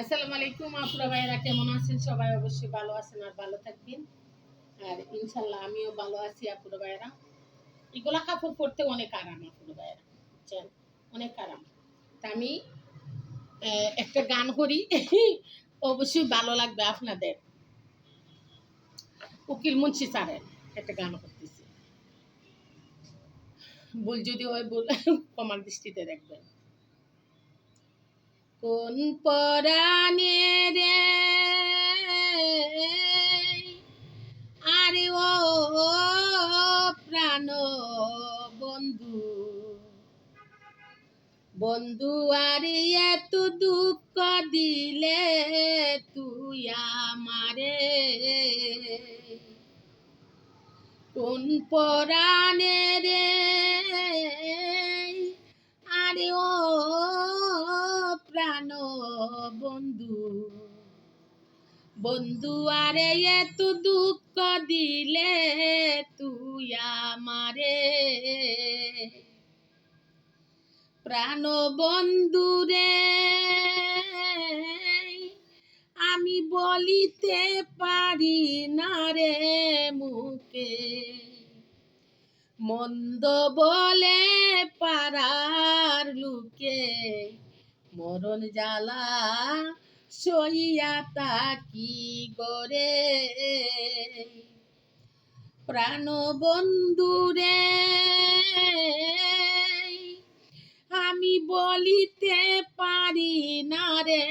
আসসালামু আলাইকুম আপুরা ভাইয়েরা, কেমন আছেন? সবাই অবশ্যই ভালো আছেন আর ভালো থাকবেন। আর ইনশাল্লাহ আমিও ভালো আছি আপুরা ভাইয়েরা। এগুলা কাপড় পরতে অনেক আরাম আপুরা ভাইয়েরা, বুঝছেন? অনেক আরাম। তা আমি একটা গান করি, অবশ্যই ভালো লাগবে আপনাদের। উকিল মুন্সি স্যারের একটা গান করতেছি। ভুল যদি হয় ভুল কমার দৃষ্টিতে দেখবেন। কোন পরাণে রে? আরে ও প্রাণ বন্ধু। বন্ধু, আরে এত দুঃখ দিলে তুই আমারে। কোন পরাণে রে? আরে ও বন্ধু, আরে এত দুঃখ দিলে তুই আমারে। প্রাণ বন্ধু রে, আমি বলিতে পারি না রে মুখে। মন্দ বলে পারার লুকে মরণ জ্বালা সইয়া তাকি গরে প্রাণ বন্ধুরে আমি বলিতে পারি না রে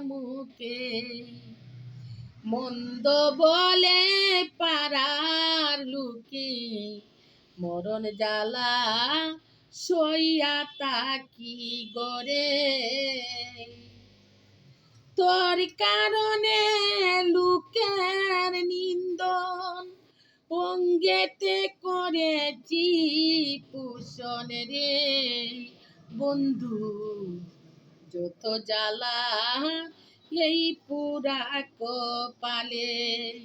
মুখে। মন্দ বলে পারার লুকে, মরণ জ্বালা সইয়া তাকি গরে কারণে লোকের নিন্দন অঙ্গেতে করেছি পুষণ রে। বন্ধু, যত জ্বালা এই পুরা কপালে।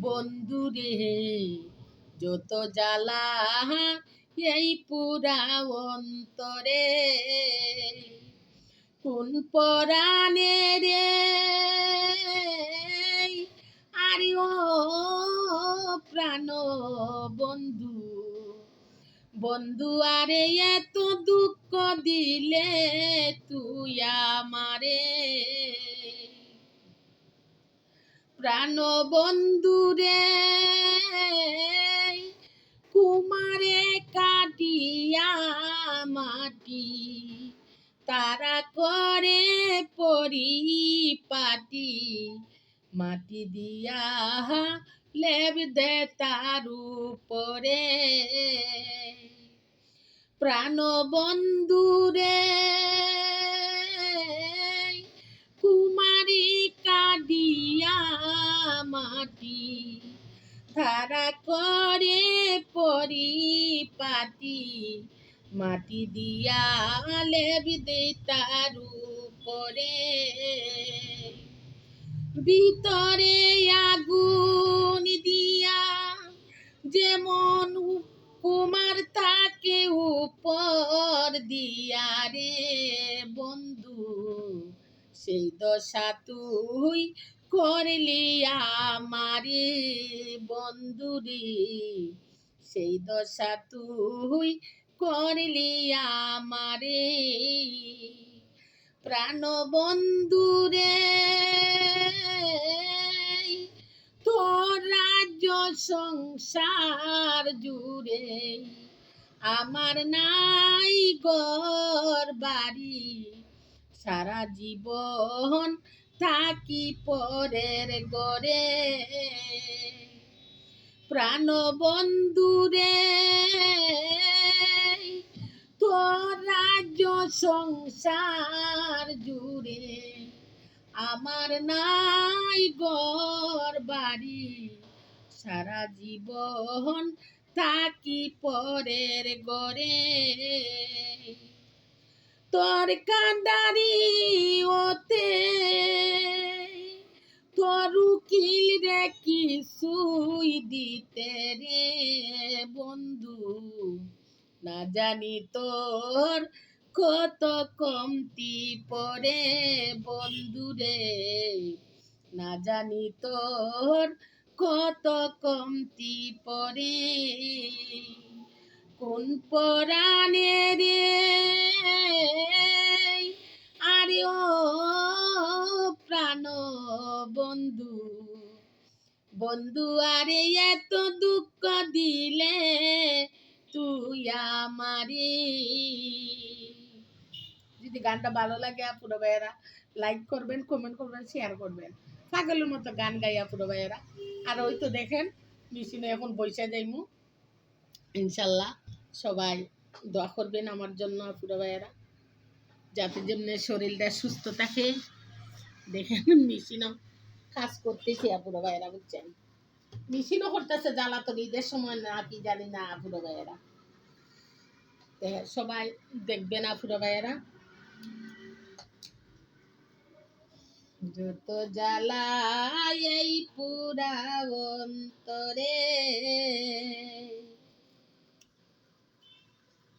বন্ধু রে, যত জ্বালা এই পুরা অন্তরে। কোন পরাণে রে? আরে ও প্রাণ বন্ধু বন্ধু, আরে এত দুঃখ দিলে তুই আমারে। প্রাণ বন্ধু রে, কুমারে কাটিয়া মাটি তারা করে পরিপাটি, মাটি দিয়া লেব দে তার উপরে। প্রাণ বন্ধু রে কুমারী কাদিয়া মাটি, তারা করে পরিপাটি মাটি দিয়া লেবি দে তার উপরে ভিতরে আগুন দিয়া যেমন কুমার তাকে উপর দিয়া রে বন্ধু, সেই দশা তুই করলি আমারে বন্ধু রে। সেই দশা তুই করলি আমারে। প্রাণ বন্ধু রে, তোর রাজ্য সংসার জুড়ে আমার নাই গর বাড়ি। সারা জীবন থাকি পরের গড়ে প্রাণ বন্ধু রে তোর রাজ্য সংসার জুড়ে। আমার নাই গর বাড়ি, সারা জীবন থাকি পরের গড়ে তোর কান্দারি ওতে, তোর উকিল রে কিছুই দিতে রে বন্ধু। না জানি তোর কত কমতি পরে বন্ধুরে না জানি তোর কত কমতি পরে কোন পরাণে রে? আরে ও প্রাণ বন্ধু। বন্ধু আরে এত দুঃখ দিলে তুই আমারে। যদি গানটা ভালো লাগে, আপুরো ভাইয়েরা লাইক করবেন কমেন্ট করবেন শেয়ার করবেন। পাগলের মতো গান গাই, আপুরো ভাইয়েরা। আর ওই তো দেখেন, মেশিনে এখন বৈশা যাইমু। ইনশাল্লাহ সবাই দোয়া করবেন আমার জন্য, আপুরো ভাইয়েরা, যাতে যেমনি শরীরটা সুস্থ থাকে। দেখেন, মেশিনও কাজ করতেছি, আপুরো ভাইয়েরা, বুঝছেন? মেশিনও করতেছে জ্বালাতন, ঈদের সময় না কি জানি না আপুরো ভাইয়েরা। তে সবাই দেখবেন আপুরো ভাইয়েরা। যত জ্বালা এই পুরা অন্তরে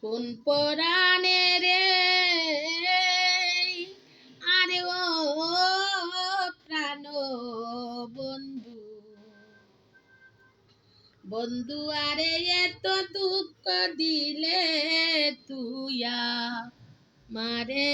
কোন পরাণে রে বন্ধু আরে এত দুঃখ দিলে তুইয়া মারে